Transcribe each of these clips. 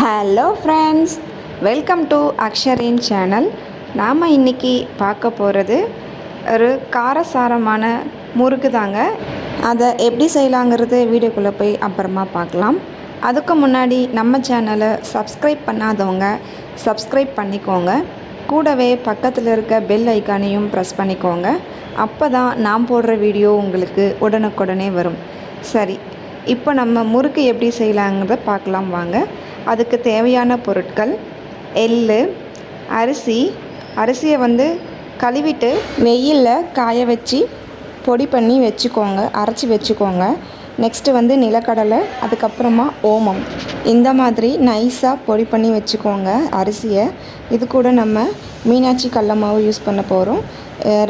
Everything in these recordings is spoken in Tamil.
ஹலோ ஃப்ரெண்ட்ஸ் வெல்கம் டு அக்ஷரின் சேனல் நாம் இன்றைக்கி பார்க்க போகிறது ஒரு காரசாரமான முறுக்கு தாங்க. அதை எப்படி செய்யலாங்கிறது வீடியோக்குள்ளே போய் அப்புறமா பார்க்கலாம். அதுக்கு முன்னாடி நம்ம சேனலை சப்ஸ்கிரைப் பண்ணாதவங்க சப்ஸ்கிரைப் பண்ணிக்கோங்க. கூடவே பக்கத்தில் இருக்க பெல் ஐக்கானையும் ப்ரெஸ் பண்ணிக்கோங்க. அப்போ தான் நான் போடுற வீடியோ உங்களுக்கு உடனுக்குடனே வரும். சரி இப்போ நம்ம முறுக்கு எப்படி செய்யலாங்கிறத பார்க்கலாம் வாங்க. அதுக்கு தேவையான பொருட்கள் எள்ளு அரிசி. அரிசியை வந்து கழுவிட்டு வெயிலில் காய வச்சு பொடி பண்ணி வச்சுக்கோங்க அரைச்சி வச்சுக்கோங்க. நெக்ஸ்ட்டு வந்து நிலக்கடலை அதுக்கப்புறமா ஓமம். இந்த மாதிரி நைஸாக பொடி பண்ணி வச்சுக்கோங்க அரிசியை. இது கூட நம்ம மீனாட்சி கடல மாவு யூஸ் பண்ண போகிறோம்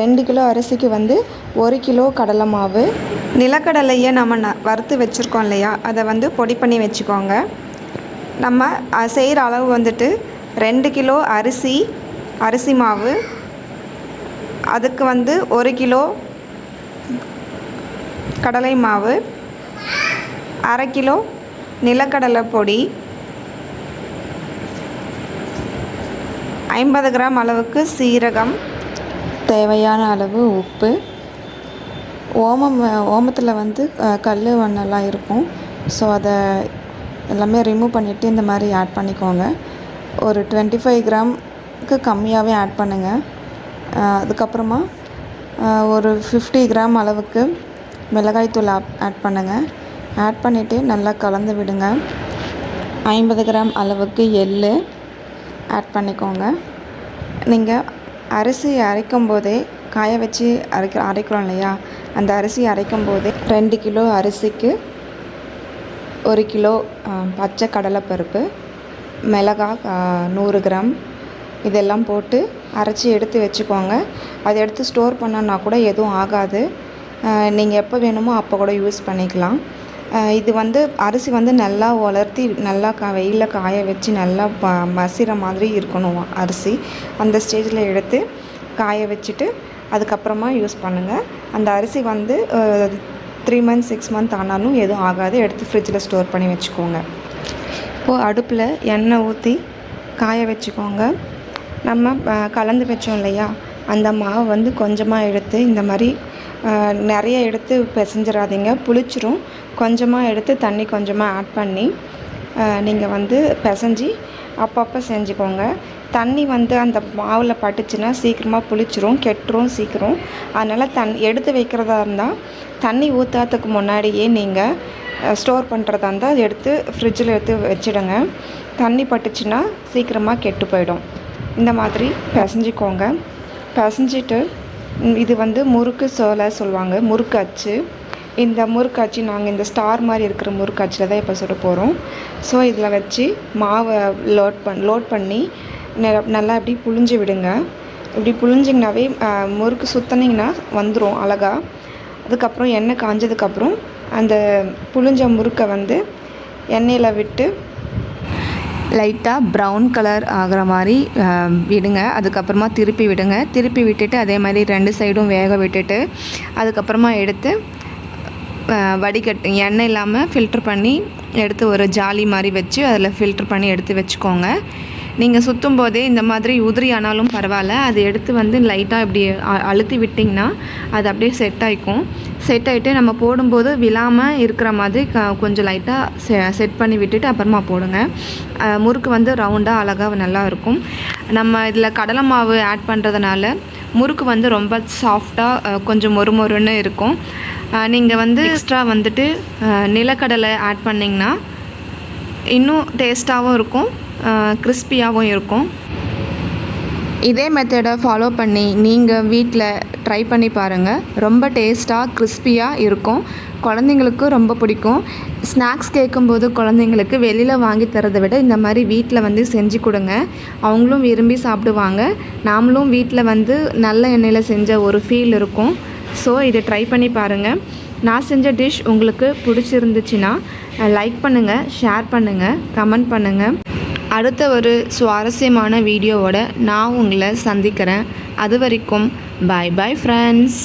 ரெண்டு கிலோ அரிசிக்கு வந்து ஒரு கிலோ கடலை மாவு. நிலக்கடலையை நம்ம ந வறுத்து வச்சுருக்கோம் இல்லையா? அதை வந்து பொடி பண்ணி வச்சுக்கோங்க. நம்ம செய்கிற அளவு வந்துட்டு ரெண்டு கிலோ அரிசி அரிசி மாவு. அதுக்கு வந்து ஒரு கிலோ கடலை மாவு. அரை கிலோ நிலக்கடலை பொடி. ஐம்பது கிராம் அளவுக்கு சீரகம். தேவையான அளவு உப்பு. ஓமம் ஓமத்தில் வந்து கல் வண்ணெல்லாம் இருக்கும். ஸோ அதை எல்லாமே ரிமூவ் பண்ணிவிட்டு இந்த மாதிரி ஆட் பண்ணிக்கோங்க. ஒரு டுவெண்ட்டி ஃபைவ் கிராம்க்கு கம்மியாகவே ஆட் பண்ணுங்கள் அதுக்கப்புறமா ஒரு ஃபிஃப்டி கிராம் அளவுக்கு மிளகாய்த்தூள் ஆப் ஆட் பண்ணுங்கள் ஆட் பண்ணிவிட்டு நல்லா கலந்து விடுங்க. ஐம்பது கிராம் அளவுக்கு எள் ஆட் பண்ணிக்கோங்க. நீங்கள் அரிசி அரைக்கும் போதே காய வச்சு அரைக்க அரைக்கிறோம் இல்லையா? அந்த அரிசி அரைக்கும் போதே ரெண்டு கிலோ அரிசிக்கு ஒரு கிலோ பச்சை கடலைப்பருப்பு மிளகாய் நூறு கிராம் இதெல்லாம் போட்டு அரைச்சி எடுத்து வச்சுக்கோங்க. அதை எடுத்து ஸ்டோர் பண்ணோன்னா கூட எதுவும் ஆகாது. நீங்கள் எப்போ வேணுமோ அப்போ கூட யூஸ் பண்ணிக்கலாம். இது வந்து அரிசி வந்து நல்லா உலர்த்தி நல்லா கா வெயிலில் காய வச்சு நல்லா ப மசிற மாதிரி இருக்கணும் அரிசி. அந்த ஸ்டேஜில் எடுத்து காய வச்சுட்டு அதுக்கப்புறமா யூஸ் பண்ணுங்கள் அந்த அரிசி வந்து த்ரீ மந்த்ஸ் சிக்ஸ் மந்த் ஆனாலும் எதுவும் ஆகாது. எடுத்து ஃப்ரிட்ஜில் ஸ்டோர் பண்ணி வச்சுக்கோங்க. இப்போது அடுப்பில் எண்ணெய் ஊற்றி காய வச்சுக்கோங்க. நம்ம கலந்து வச்சோம் இல்லையா? அந்த மாவு வந்து கொஞ்சமாக எடுத்து இந்த மாதிரி நிறைய எடுத்து பிசைஞ்சிடாதீங்க. புளிச்சிரும். கொஞ்சமாக எடுத்து தண்ணி கொஞ்சமாக ஆட் பண்ணி நீங்கள் வந்து பிசைஞ்சி அப்பப்போ செஞ்சுக்கோங்க. தண்ணி வந்து அந்த மாவில் பட்டுச்சுன்னா சீக்கிரமாக புளிச்சிரும் கெட்டுரும் சீக்கிரம். அதனால் தண் எடுத்து வைக்கிறதா இருந்தால் தண்ணி ஊற்றாததுக்கு முன்னாடியே நீங்கள் ஸ்டோர் பண்ணுறதா இருந்தால் எடுத்து ஃப்ரிட்ஜில் எடுத்து வச்சிடுங்க. தண்ணி பட்டுச்சுன்னா சீக்கிரமாக கெட்டு போயிடும். இந்த மாதிரி பிசைஞ்சிக்கோங்க. பிசைஞ்சிட்டு இது வந்து முறுக்கு சோலை சொல்லுவாங்க முறுக்கு அச்சு. இந்த முறுக்கு அச்சு நாங்கள் இந்த ஸ்டார் மாதிரி இருக்கிற முறுக்கு அச்சில் தான் இப்போ சுட போகிறோம் ஸோ இதில் வச்சு மாவை லோட் பண் லோட் பண்ணி நெ- நல்லா இப்படி புழிஞ்சு விடுங்க. இப்படி புழிஞ்சிங்கனாவே முறுக்கு சுத்தினீங்கன்னா வந்துடும் அழகாக அதுக்கப்புறம் எண்ணெய் காஞ்சதுக்கப்புறம் அந்த புழிஞ்ச முறுக்கை வந்து எண்ணெயில் விட்டு லைட்டாக ப்ரௌன் கலர் ஆகிற மாதிரி விடுங்க. அதுக்கப்புறமா திருப்பி விடுங்க. திருப்பி விட்டுட்டு அதே மாதிரி ரெண்டு சைடும் வேக விட்டுட்டு அதுக்கப்புறமா எடுத்து வடிகட்டு எண்ணெய் இல்லாமல் ஃபில்ட்ரு பண்ணி எடுத்து ஒரு ஜாலி மாதிரி வச்சு அதில் ஃபில்ட்ரு பண்ணி எடுத்து வச்சுக்கோங்க. நீங்கள் சுற்றும் போதே இந்த மாதிரி உதிரி ஆனாலும் பரவாயில்ல. அதை எடுத்து வந்து லைட்டாக இப்படி அழுத்தி விட்டிங்கன்னா அது அப்படியே செட் ஆகிக்கும் செட் ஆகிட்டு நம்ம போடும்போது விழாமல் இருக்கிற மாதிரி க கொஞ்சம் லைட்டாக செ செட் பண்ணி விட்டுட்டு அப்புறமா போடுங்க. முறுக்கு வந்து ரவுண்டாக அழகாக நல்லா இருக்கும். நம்ம இதில் கடலை மாவு ஆட் பண்ணுறதுனால முறுக்கு வந்து ரொம்ப சாஃப்டாக கொஞ்சம் மொறு மொறுன்னு இருக்கும். நீங்கள் வந்து எக்ஸ்ட்ரா வந்துட்டு நிலக்கடலை ஆட் பண்ணிங்கன்னா இன்னும் டேஸ்ட்டாகவும் இருக்கும். கிறிஸ்பியாகவும் இருக்கும். இதே மெத்தடை ஃபாலோ பண்ணி நீங்கள் வீட்டில் ட்ரை பண்ணி பாருங்கள் ரொம்ப டேஸ்ட்டாக கிறிஸ்பியாக இருக்கும். குழந்தைங்களுக்கு ரொம்ப பிடிக்கும். ஸ்நாக்ஸ் கேட்கும்போது குழந்தைங்களுக்கு வெளியில் வாங்கி தரதை விட இந்த மாதிரி வீட்டில் வந்து செஞ்சு கொடுங்க. அவங்களும் விரும்பி சாப்பிடுவாங்க. நாமளும் வீட்டில் வந்து நல்ல எண்ணெயில் செஞ்ச ஒரு ஃபீல் இருக்கும். ஸோ இதை ட்ரை பண்ணி பாருங்கள் நான் செஞ்ச டிஷ் உங்களுக்கு பிடிச்சிருந்துச்சின்னா லைக் பண்ணுங்கள் ஷேர் பண்ணுங்கள் கமெண்ட் பண்ணுங்கள் அடுத்த ஒரு சுவாரஸ்யமான வீடியோவோட நான் உங்களை சந்திக்கிறேன். அது வரைக்கும் பாய் பாய் ஃப்ரெண்ட்ஸ்